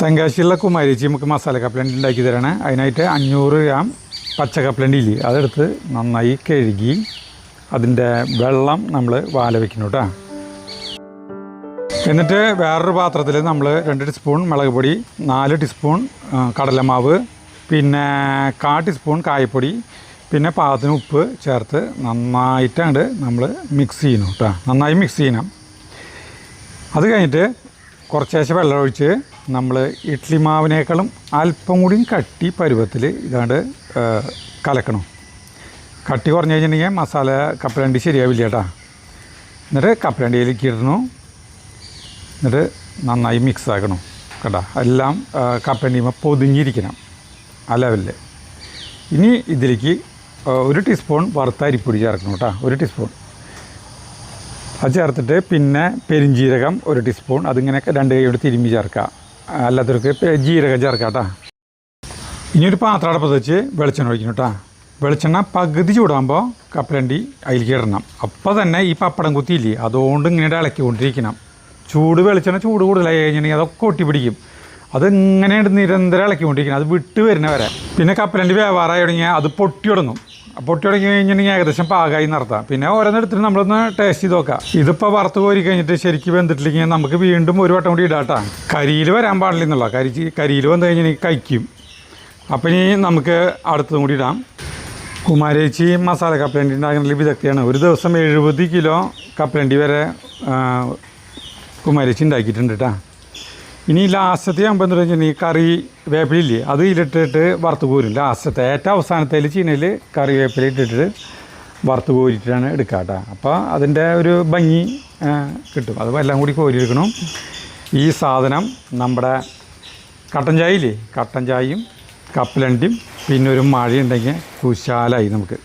തെങ്കാശിയുള്ള കുമാരിച്ചി നമുക്ക് മസാല കപ്പലണ്ടി ഉണ്ടാക്കി തരണേ. അതിനായിട്ട് അഞ്ഞൂറ് ഗ്രാം പച്ച കപ്പലണ്ടി ഇല്ലേ? അതെടുത്ത് നന്നായി കഴുകി അതിന്റെ വെള്ളം നമ്മൾ വാല വയ്ക്കണം കേട്ടോ. എന്നിട്ട് വേറൊരു പാത്രത്തിൽ നമ്മൾ രണ്ട് ടീസ്പൂൺ മുളക് പൊടി നാല് ടീസ്പൂൺ കടലമാവ് പിന്നെ കാ ടീസ്പൂൺ കായപ്പൊടി പിന്നെ പാകത്തിന് ഉപ്പ് ചേർത്ത് നന്നായിട്ടാണ്ട് നമ്മൾ മിക്സ് ചെയ്യണം കേട്ടോ. നന്നായി മിക്സ് ചെയ്യണം. അത് കഴിഞ്ഞിട്ട് കുറച്ചേശ്ശെ വെള്ളം ഒഴിച്ച് നമ്മൾ ഇഡ്ലി മാവിനേക്കാളും അല്പം കൂടി കട്ടി പരുവത്തിൽ ഇതാണ്ട് കലക്കണം. കട്ടി കുറഞ്ഞു കഴിഞ്ഞിട്ടുണ്ടെങ്കിൽ മസാല കപ്പലണ്ടി ശരിയാവില്ല കേട്ടോ. എന്നിട്ട് കപ്പലണ്ടിയിലേക്ക് ഇടണു എന്നിട്ട് നന്നായി മിക്സ് ആക്കണം കേട്ടോ. എല്ലാം കപ്പലണ്ടി പൊതിഞ്ഞിരിക്കണം ആ ഇനി ഇതിലേക്ക് ഒരു ടീസ്പൂൺ വറുത്ത അരിപ്പൊടി ചേർക്കണം കേട്ടോ. ഒരു ടീസ്പൂൺ അത് ചേർത്തിട്ട് പിന്നെ പെരിഞ്ജീരകം ഒരു ടീസ്പൂൺ അതിങ്ങനെ രണ്ട് കൈയോട് തിരുമ്പി ചേർക്കുക. അല്ലാത്തവർക്ക് ജീരകം ചേർക്കാം കേട്ടോ ഇനി ഒരു പാത്രം അടപ്പത്ത് വെച്ച് വെളിച്ചെണ്ണ ഒഴിക്കണം കേട്ടോ വെളിച്ചെണ്ണ പകുതി ചൂടാകുമ്പോൾ കപ്പലണ്ടി അതിലേക്ക് ഇടണം. അപ്പോൾ തന്നെ ഈ പപ്പടം കുത്തിയില്ലേ അതുകൊണ്ട് ഇങ്ങനെ ഇളക്കിക്കൊണ്ടിരിക്കണം. ചൂട് വെളിച്ചെണ്ണ ചൂട് കൂടുതലായി കഴിഞ്ഞിട്ടുണ്ടെങ്കിൽ അതൊക്കെ ഒട്ടി പിടിക്കും. അത് ഇങ്ങനെ നിരന്തരം ഇളക്കിക്കൊണ്ടിരിക്കണം. അത് വിട്ട് വരുന്ന വരെ പിന്നെ കപ്പലണ്ടി വ്യവഹാരമായി തുടങ്ങിയാൽ അത് പൊട്ടി തുടങ്ങും. പൊട്ടി തുടങ്ങി കഴിഞ്ഞിട്ടുണ്ടെങ്കിൽ ഏകദേശം പാകമായി നടത്താം. പിന്നെ ഓരോന്നെടുത്തിട്ട് നമ്മളൊന്ന് ടേസ്റ്റ് ചെയ്ത് നോക്കാം. ഇതിപ്പോൾ വറുത്ത് കോരി കഴിഞ്ഞിട്ട് ശരിക്ക് വെന്തിട്ടില്ലെങ്കിൽ നമുക്ക് വീണ്ടും ഒരു വട്ടം കൂടി ഇടാട്ടാ കരിയിൽ വരാൻ പാടില്ല എന്നുള്ള. കരി കരിയിൽ വന്നു കഴിഞ്ഞാൽ കഴിക്കും. അപ്പം ഇനി നമുക്ക് അടുത്തതും കൂടി ഇടാം. കുമാരേച്ചി മസാല കപ്പലണ്ടി ഉണ്ടാക്കുന്നതിൽ വിദഗ്ധയാണ്. ഒരു ദിവസം എഴുപത് കിലോ കപ്പലണ്ടി വരെ കുമാരേച്ചി ഉണ്ടാക്കിയിട്ടുണ്ട് കേട്ടോ ഇനി ലാസ്റ്റത്തെ ഞാൻ വെച്ചാൽ ഈ കറി വേപ്പിലില്ലേ അത് ഇലിട്ടിട്ട് വറുത്ത് കോരും ലാസ്റ്റത്തെ ഏറ്റവും അവസാനത്തെ ചീനയിൽ കറി വേപ്പില ഇട്ടിട്ട് വറുത്ത് കോരിയിട്ടാണ് എടുക്കുക കേട്ടോ. അപ്പോൾ അതിന്റെ ഒരു ഭംഗി കിട്ടും. അത് എല്ലാം കൂടി കോരിയെടുക്കണം. ഈ സാധനം നമ്മുടെ കട്ടൻ ചായയില്ലേ? കട്ടൻ ചായയും കപ്പലണ്ടിയും പിന്നെ ഒരു മഴയുണ്ടെങ്കിൽ കുശാലായി നമുക്ക്.